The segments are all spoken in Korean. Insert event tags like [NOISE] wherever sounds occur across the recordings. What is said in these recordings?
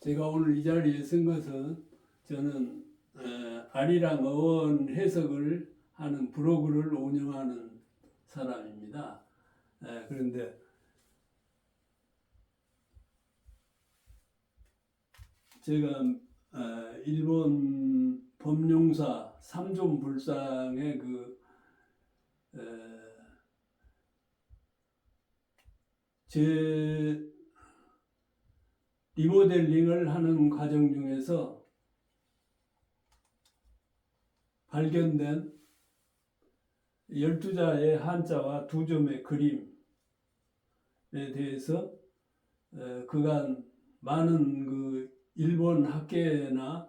제가 오늘 이 자리에 쓴 것은 저는 어, 아리랑 어원 해석을 하는 브로그를 운영하는 사람입니다. 에, 그런데 제가 어, 일본 법용사 삼존 불상의 그 리모델링을 하는 과정 중에서 발견된 12자의 한자와 두 점의 그림에 대해서 에, 그간 많은 그 일본 학계나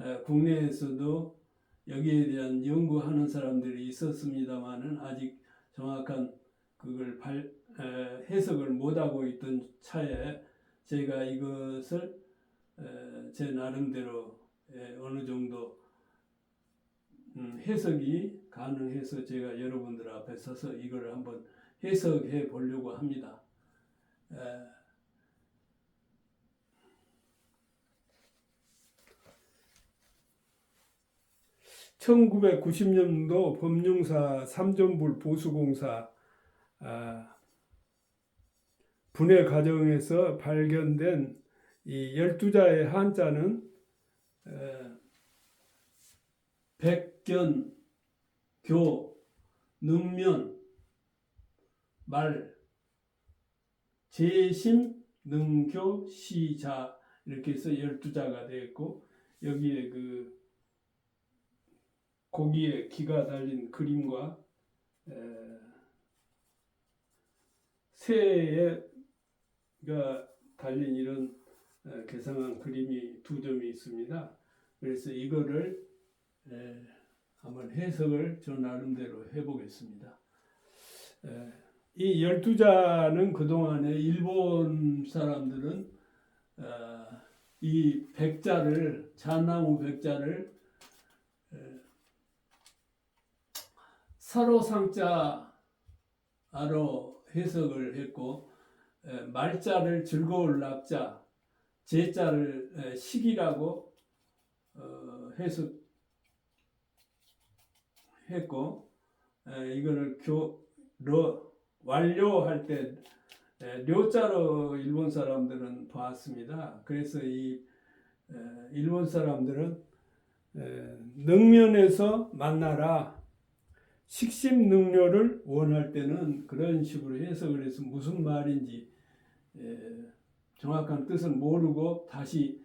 에, 국내에서도 여기에 대한 연구하는 사람들이 있었습니다만은 아직 정확한 그걸 발, 에, 해석을 못하고 있던 차에 제가 이것을 에, 제 나름대로 에, 어느 정도 음, 해석이 가능해서 제가 여러분들 앞에 서서 이걸 한번 해석해 보려고 합니다. 에, 1990년도 법령사 삼전불 보수공사 아, 분해 과정에서 발견된 이 12자의 한자는 에, 백견, 교, 능면, 말, 재심, 능교, 시자. 이렇게 해서 12자가 되었고 여기에 그 고기에 기가 달린 그림과 에, 새 가 달린 이런 에, 개성한 그림이 두 점이 있습니다. 그래서 이거를 에, 한번 해석을 저 나름대로 해보겠습니다. 에, 이 열두 자는 그동안에 일본 사람들은 어, 이 백자를 자나무 백자를 에, 사로상자로 해석을 했고 에, 말자를 즐거울 납자, 제자를 에, 식이라고 어, 해석했고 에, 이거를 교, 러, 완료할 때 에, 료자로 일본 사람들은 봤습니다. 그래서 이 에, 일본 사람들은 에, 능면에서 만나라 식심 능료를 원할 때는 그런 식으로 해석을 해서 무슨 말인지 에, 정확한 뜻은 모르고 다시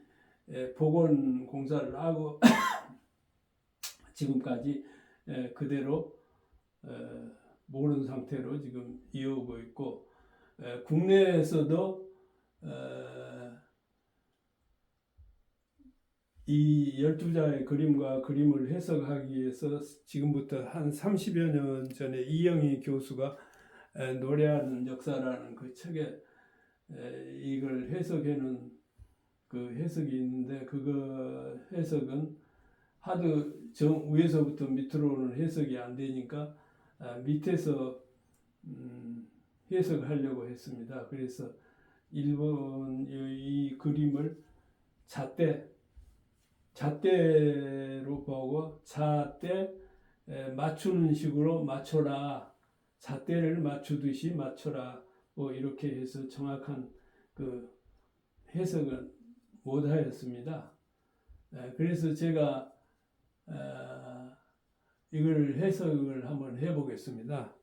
에, 복원 공사를 하고 [COUGHS] 지금까지 에, 그대로 에, 모르는 상태로 지금 이어오고 있고 에, 국내에서도 에, 이 열두 자의 그림과 그림을 해석하기 위해서 지금부터 한 30여 년 전에 이영희 교수가 에, 노래하는 역사라는 그 책에 에, 이걸 해석해놓은 그 해석이 있는데 그거 해석은 하도 정 위에서부터 밑으로는 해석이 안 되니까 아, 밑에서 음, 해석하려고 했습니다. 그래서 일본 이, 이 그림을 잣대 잣대로 보고 잣대 에, 맞추는 식으로 맞춰라 잣대를 맞추듯이 맞춰라 뭐 이렇게 해서 정확한 그 해석은 못하였습니다. 에, 그래서 제가 어, 이걸 해석을 한번 해보겠습니다.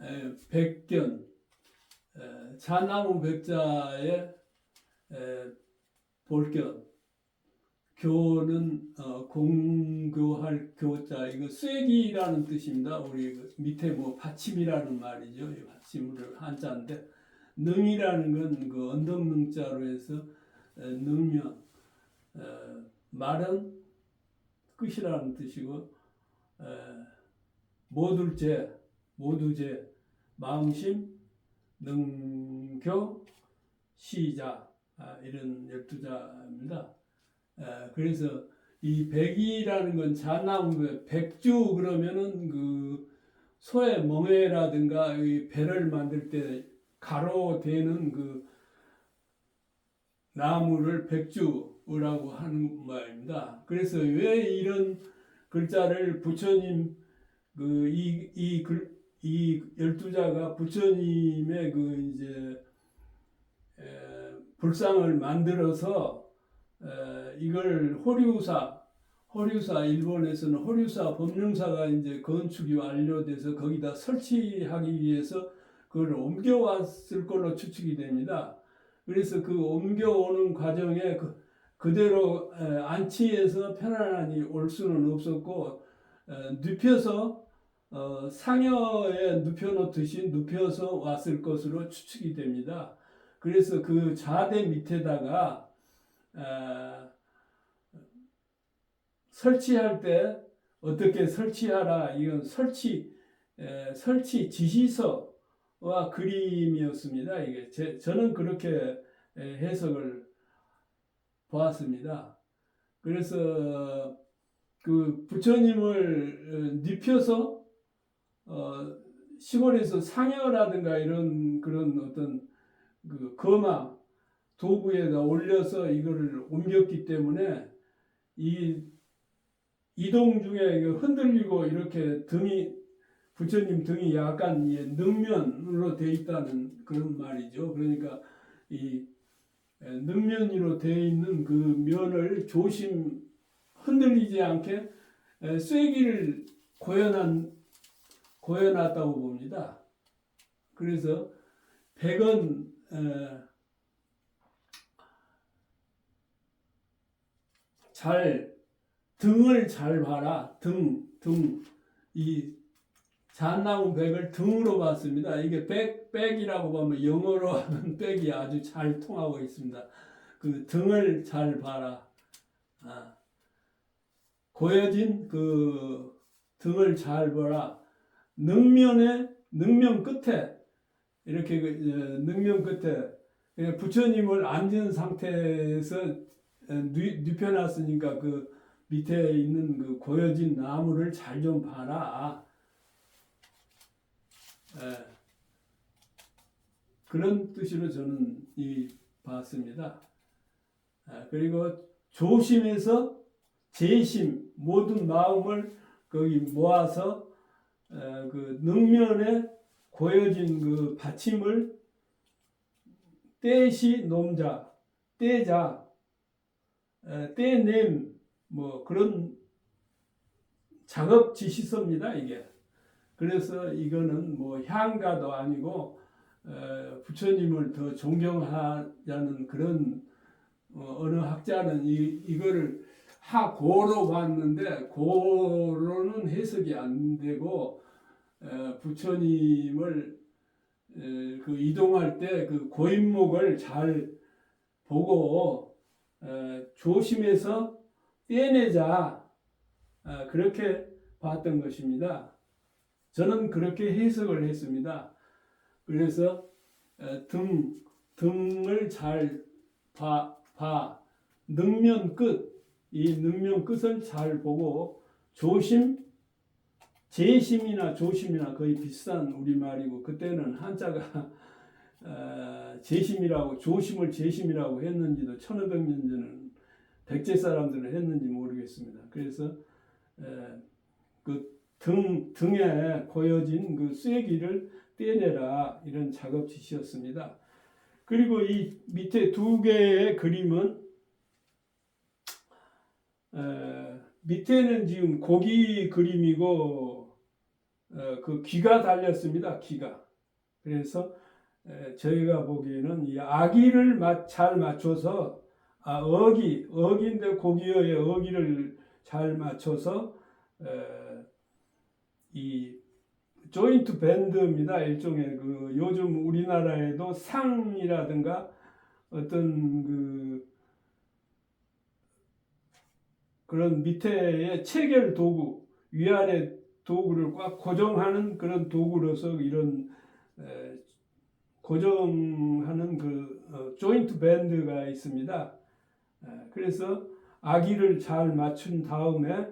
에, 백견 에, 자나무 백자의 에, 볼견 교는 어, 공교할 교자 이거 쐐기라는 뜻입니다. 우리 그 밑에 뭐 받침이라는 말이죠. 이 받침을 한자인데 능이라는 건 그 언덕능자로 해서 에, 능면 에, 말은 끝이라는 뜻이고 에, 모둘째 모두제 마음심 능교 시자 아, 이런 열두 자입니다. 에, 그래서 이 백이라는 건 자나무 백주 그러면은 그 소의 멍에라든가 이 배를 만들 때 가로 되는 그 나무를 백주라고 하는 말입니다. 그래서 왜 이런 글자를 부처님 그 이 이 글 이 열두 자가 부처님의 그 이제 에, 불상을 만들어서 에, 이걸 호류사 호류사 일본에서는 호류사 법령사가 이제 건축이 완료돼서 거기다 설치하기 위해서 그걸 옮겨왔을 걸로 추측이 됩니다. 그래서 그 옮겨오는 과정에 그, 그대로 에, 안치해서 편안하니 올 수는 없었고 에, 눕혀서 어, 상여에 눕혀놓듯이 눕혀서 왔을 것으로 추측이 됩니다. 그래서 그 좌대 밑에다가 에, 설치할 때 어떻게 설치하라 이건 설치 에, 설치 지시서와 그림이었습니다. 이게 제, 저는 그렇게 에, 해석을 보았습니다. 그래서 그 부처님을 어, 눕혀서 어, 시골에서 상여라든가 이런 그런 어떤 그 거마 도구에다 올려서 이거를 옮겼기 때문에 이 이동 중에 흔들리고 이렇게 등이 부처님 등이 약간 예, 능면으로 돼 있다는 그런 말이죠. 그러니까 이 에, 능면으로 돼 있는 그 면을 조심 흔들리지 않게 에, 쐐기를 고연한 고여놨다고 봅니다. 그래서 백은 에, 잘 등을 잘 봐라. 등, 등. 이 잣나무 백을 등으로 봤습니다. 이게 백, 백이라고 보면 영어로 하는 [LAUGHS] 백이 아주 잘 통하고 있습니다. 그 등을 잘 봐라. 아. 고여진 그 등을 잘 봐라. 능면의 능면 끝에 이렇게 그, 어, 능면 끝에 그냥 부처님을 앉은 상태에서 눕혀놨으니까 그 밑에 있는 그 고여진 나무를 잘 좀 봐라. 예. 그런 뜻으로 저는 이 봤습니다. 아, 그리고 조심해서 재심 모든 마음을 거기 모아서 에, 그 능면에 고여진 그 받침을 떼시 놈자 떼자 에, 떼냄 뭐 그런 작업 지시서입니다 이게. 그래서 이거는 뭐 향가도 아니고 에, 부처님을 더 존경하자는 그런 어, 어느 학자는 이 이거를 하고로 봤는데 고로는 해석이 안 되고 에, 부처님을 에, 그 이동할 때 그 고인목을 잘 보고 에, 조심해서 떼내자 아, 그렇게 봤던 것입니다. 저는 그렇게 해석을 했습니다. 그래서 에, 등 등을 잘 봐, 봐 능면 끝 이 능면 끝을 잘 보고 조심, 재심이나 조심이나 거의 비슷한 우리말이고 그때는 한자가 어, 재심이라고 조심을 재심이라고 했는지도 1500년 전은 백제 사람들은 했는지 모르겠습니다. 그래서 그 등 등에 고여진 그 쐐기를 떼내라 이런 작업 지시였습니다. 그리고 이 밑에 두 개의 그림은 에, 밑에는 지금 고기 그림이고 어, 그 귀가 달렸습니다. 귀가. 그래서 에, 저희가 보기에는 이 아기를 마- 잘 맞춰서 아 어기 어기인데 고기의 어기를 잘 맞춰서 에, 이 조인트 밴드입니다. 일종의 그 요즘 우리나라에도 상이라든가 어떤 그 그런 밑에에 체결 도구 위아래 도구를 꽉 고정하는 그런 도구로서 이런 에, 고정하는 그 어, 조인트 밴드가 있습니다. 에, 그래서 아기를 잘 맞춘 다음에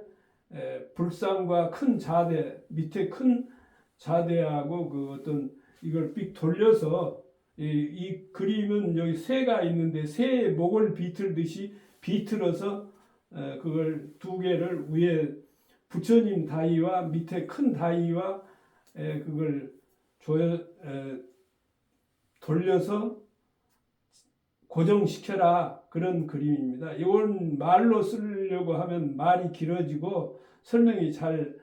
에, 불상과 큰 자대 밑에 큰 자대하고 그 어떤 이걸 삑 돌려서 이, 이 그림은 여기 새가 있는데 새의 목을 비틀듯이 비틀어서 어, 그걸 두 개를 위에 부처님 다이와 밑에 큰 다이와 에, 그걸 조여 에, 돌려서 고정시켜라 그런 그림입니다. 이건 말로 쓰려고 하면 말이 길어지고 설명이 잘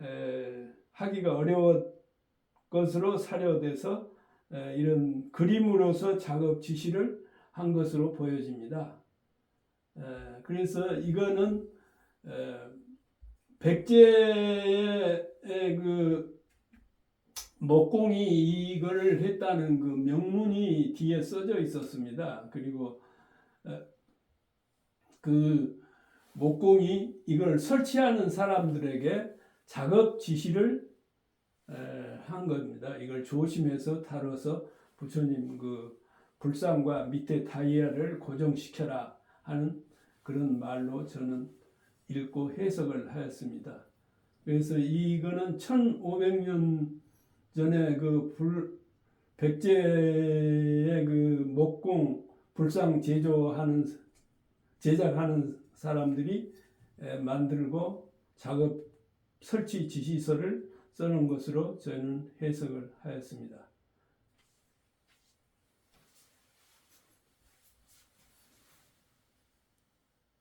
에, 하기가 어려운 것으로 사료돼서 에, 이런 그림으로서 작업 지시를 한 것으로 보여집니다. 에, 그래서 이거는 에, 백제의 그 목공이 이걸 했다는 그 명문이 뒤에 써져 있었습니다. 그리고 어, 그 목공이 이걸 설치하는 사람들에게 작업 지시를 에, 한 겁니다. 이걸 조심해서 다뤄서 부처님 그 불상과 밑에 다이아를 고정시켜라 하는 그런 말로 저는 읽고 해석을 하였습니다. 그래서 이거는 1500년 전에 그 불, 백제의 그 목공 불상 제조하는 제작하는 사람들이 에, 만들고 작업 설치 지시서를 써놓은 것으로 저는 해석을 하였습니다.